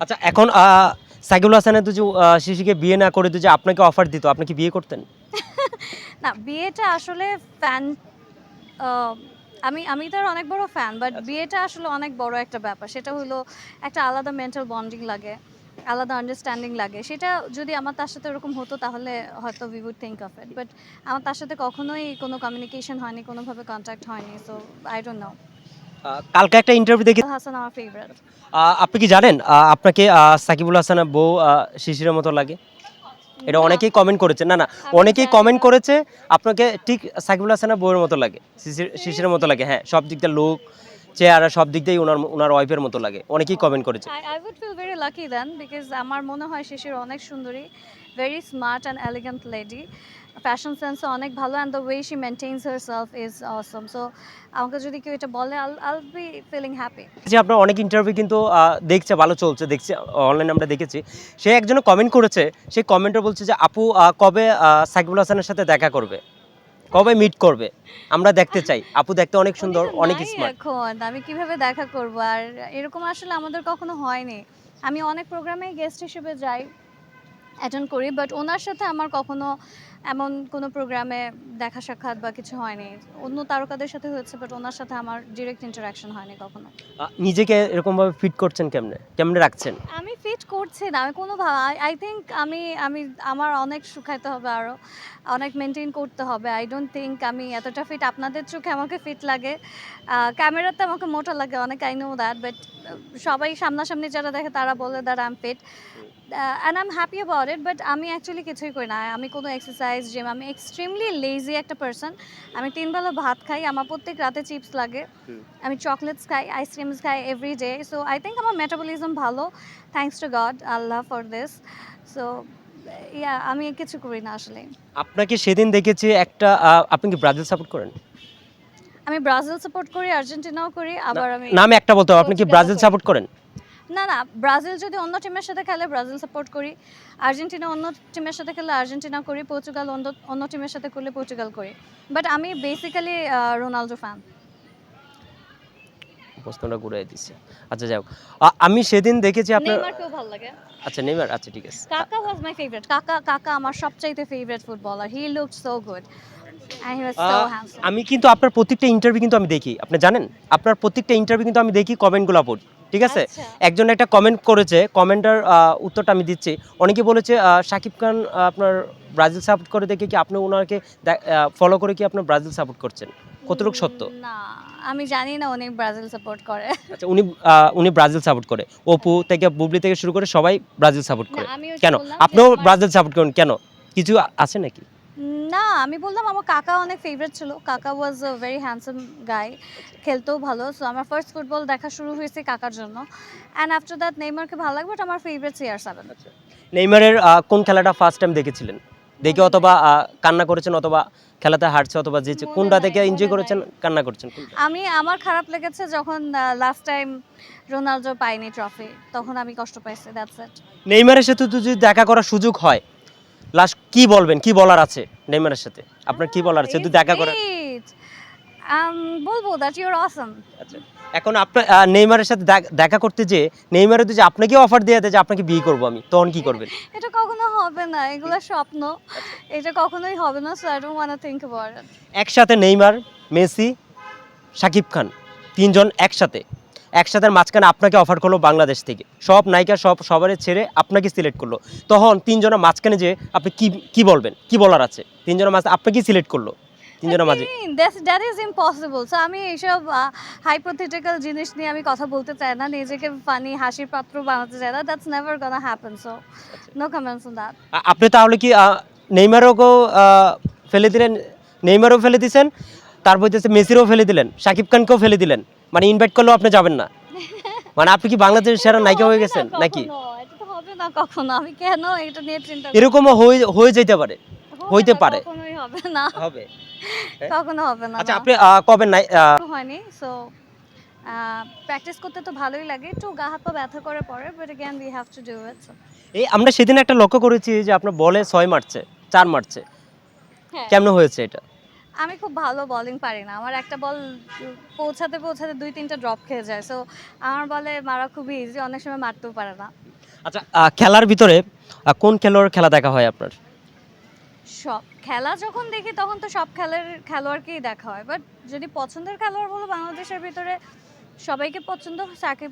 আচ্ছা এখন সাকিবুল হাসানের তো যে আহ, শিশিকে বিয়ে না করে তো যে আপনাকে অফার দিত আপনি কি বিয়ে করতেন? না বিয়েটা আসলে ফ্যান আমি আমি তার অনেক বড় ফ্যান বাট বিয়েটা আসলে অনেক বড় একটা ব্যাপার। সেটা হলো একটা আলাদা মেন্টাল বন্ডিং লাগে আলাদা আন্ডারস্ট্যান্ডিং লাগে। সেটা যদি আমার তার সাথে ওরকম হতো তাহলে হয়তো we would think of it but আমার তার সাথে কখনোই কোনো কমিউনিকেশন হয়নি কোনোভাবে কন্ট্যাক্ট হয়নি সো আই ডোন্ট নো কালকে একটা ইন্টারভিউ দেখি হাসান আমার ফেভারিট আহ, আপনি কি জানেন? আহ, আপনাকে আহ, সাকিবুল হাসানের বউ শিশিরের মতো লাগে। এটা অনেকেই কমেন্ট করেছে। না না অনেকেই কমেন্ট করেছে আপনাকে ঠিক সাকিবুল হাসানের বউয়ের মতো লাগে। শিশির শিশিরের মতো লাগে হ্যাঁ সব দিকটা লোক চেহারা সব দিক দিয়েই ওনার ওনার ওয়াইফের মতো লাগে। অনেকেই কমেন্ট করেছে। I would feel very lucky then because আমার মনে হয় শিশির অনেক সুন্দরী very smart and elegant lady fashion সেন্সও অনেক ভালো and the way she maintains her self is awesome so আমাকে যদি কেউ এটা বলে I'll I'll be feeling happy যে আপনার অনেক ইন্টারভিউ কিন্তু দেখছে ভালো চলছে দেখছে অনলাইনে আমরা দেখেছি। সে একজনে কমেন্ট করেছে সেই কমেন্টে বলছে যে আপু কবে সাকিবুল হাসানের সাথে দেখা করবে? কবে মিট করবে? আমরা দেখতে চাই। আপু দেখতে অনেক সুন্দর অনেক স্মার্ট এখন। আমি কীভাবে দেখা করব? আর এরকম আসলে আমাদের কখনো হয়নি। আমি অনেক প্রোগ্রামে গেস্ট হিসেবে যাই অ্যাটেন্ড করি বাট ওনার সাথে আমার কখনো এমন কোনো প্রোগ্রামে দেখা সাক্ষাৎ বা কিছু হয়নি। অন্য তারকাদের সাথে হয়েছে বাট ওনার সাথে আমার ডিরেক্ট ইন্টারাকশন হয়নি কখনো। নিজেকে এরকম ভাবে ফিট করছেন কেমনে? কেমনে রাখছেন? আমি করছি না, আমি কোনো আই থিঙ্ক আমি আমি, আমার অনেক শুকাইতে হবে আরও অনেক মেনটেন করতে হবে। আই ডোন্ট থিঙ্ক আমি এতটা ফিট আপনাদের চোখে আমাকে ফিট লাগে। ক্যামেরাতে আমাকে মোটা লাগে, অনেক আই নো দ্যাট বাট সবাই সামনাসামনি যারা দেখে তারা বলে that I am fit and I am happy about it but আমি অ্যাকচুয়ালি কিছুই করি না। আমি কোনো এক্সারসাইজ জিম আমি এক্সট্রিমলি লেজি একটা পার্সন আমি তিন বেলা ভাত খাই আমার প্রত্যেক রাতে চিপস লাগে। আমি চকলেটস খাই আইসক্রিমস খাই every day so I think আমার মেটাবলিজম ভালো। Thanks to God Allah for this so yeah আমি কিছু করি না আসলে। আপনাকে সেদিন দেখেছি একটা আপনি কি ব্রাজিল সাপোর্ট করেন? আমি ব্রাজিল সাপোর্ট করি আর্জেন্টিনাও করি আবার আমি নামে একটা বলতে আপনি কি ব্রাজিল সাপোর্ট করেন? না না ব্রাজিল যদি অন্য টিমের সাথে খেলে ব্রাজিল সাপোর্ট করি। আর্জেন্টিনা অন্য টিমের সাথে খেলে আর্জেন্টিনা করি। পর্তুগাল অন্য অন্য টিমের সাথে করলে পর্তুগাল করি। বাট আমি বেসিক্যালি রোনালদো ফ্যান প্রশ্নটা ঘুরে দিচ্ছে আচ্ছা যাই আমি সেদিন দেখেছি আপনার নেইমারকেও ভালো লাগে। আচ্ছা নেইমার আচ্ছা ঠিক আছে। কাকা ওয়াজ মাই ফেভারিট কাকা কাকা আমার সবচাইতে favourite footballer he looked so good আমি কিন্তু আপনার প্রত্যেকটা ইন্টারভিউ কিন্তু আমি দেখি। আপনি জানেন? আপনার প্রত্যেকটা ইন্টারভিউ কিন্তু আমি দেখি কমেন্টগুলো পড়ি। ঠিক আছে? আচ্ছা। একজন একটা কমেন্ট করেছে কমেন্টার উত্তরটা আমি দিচ্ছি। অনেকে বলেছে শাকিব খান আপনার ব্রাজিল সাপোর্ট করে দেখে কি আপনি ওনাকে ফলো করে কি আপনার ব্রাজিল সাপোর্ট করছেন? কতটুকু সত্য? না আমি জানি না উনি ব্রাজিল সাপোর্ট করে। আচ্ছা উনি উনি ব্রাজিল সাপোর্ট করে। অপু থেকে বুবলি থেকে শুরু করে সবাই ব্রাজিল সাপোর্ট করে। কেন? আপনিও ব্রাজিল সাপোর্ট করেন। কেন? কিছু আছে নাকি? না আমি বললাম আমার কাকা অনেক ফেভারিট ছিল। কাকা ওয়াজ আ ভেরি হ্যান্ডসাম গাই খেলতেও ভালো। সো আমার ফার্স্ট ফুটবল দেখা শুরু হয়েছে কাকার জন্য। অ্যান্ড আফটার দ্যাট নেইমারকে ভালো লাগবে বাট আমার ফেভারিট সিআর সেভেন নেইমারের কোন খেলাটা ফার্স্ট টাইম দেখেছিলেন? দেখে অথবা কান্না করেছেন অথবা খেলাতে হারছে অথবা জিতছে? কোনটা থেকে এনজয় করেছেন কান্না করছেন আমি আমার খারাপ লেগেছে যখন লাস্ট টাইম রোনালদো পাইনি ট্রফি তখন আমি কষ্ট পাইছি দ্যাটস ইট নেইমারের সাথে যদি দেখা করার সুযোগ হয় লাস্ট কি বলবেন? কি বলার আছে নেইমারের সাথে? আপনার কি বলার আছে? যদি দেখা করে Um, বলব দ্যাট ইউর অসম আচ্ছা এখন আপনার নেইমারের সাথে দেখ- করতে যে নেইমারের যে আপনাকে অফার দিয়ে দেয় যে আপনাকে বিয়ে করব আমি তখন কি করবেন? এটা কখনো হবে না এগুলো স্বপ্ন। এটা কখনোই হবে না so I don't want think about it একসাথে নেইমার মেসি শাকিব খান তিনজন একসাথে। একসাথে মাঝখানে আপনাকে অফার করল বাংলাদেশ থেকে। সব নায়িকা সব সবারে ছেড়ে আপনাকে সিলেক্ট করল। তখন তিনজনের মাঝখানে যে আপনি কি কি বলবেন? কি বলার আছে? তিনজনের মাঝে আপনাকে সিলেক্ট করল? তিনজনের মাঝে। দ্যাট ইজ ইম্পসিবল সো আমি এইসব হাইপোথেটিক্যাল জিনিস নিয়ে আমি কথা বলতে চাই না। নিজেকে ফানি হাসির পাত্র বানাতে চাই না। That's never gonna happen so no comments on that আপনি তাহলে কি আহ, নেইমারকেও ফেলে দিলেন? নেইমারও ফেলে দিছেন? তারপর হচ্ছে মেসিরও ফেলে দিলেন শাকিব খানকেও ফেলে দিলেন মানে ইনভাইট করলেও আপনি যাবেন না মানে আপনি কি বাংলাদেশের সেরা নায়িকা হয়ে গেছেন নাকি এটা তো হবে না কখনো আমি কেন এটা নিয়ে চিন্তা এরকমও হয়ে হয়ে যেতে পারে হবে হইতে না, পারে। কখনোই হবে না হবে কখনো হবে না আচ্ছা না। আপনি আহ, কবে নাই আহ, শুরু হয়নি সো প্র্যাকটিস করতে তো ভালোই লাগে একটু গা হাত পা ব্যথা করে পরে but again we have to do it এই আমরা সেদিন একটা লক্ষ্য করেছি যে আপনার বলে ছয় মারছে চার মারছে হ্যাঁ কেমন হয়েছে এটা আমি খুব ভালো বলিং পারি না। আমার একটা বল পৌঁছাতে পৌঁছাতে দুই তিনটা ড্রপ খেয়ে যায়। সো আমার বলে মারা খুবই ইজি অনেক সময় মারতেও পারে না। আচ্ছা খেলার ভিতরে কোন খেলোয়াড় খেলা দেখা হয় আপনার? সব খেলা যখন দেখি তখন তো সব খেলার খেলোয়াড়কেই দেখা হয়। বাট যদি পছন্দের খেলোয়াড় বলো বাংলাদেশের ভিতরে সবাইকে পছন্দ সাকিব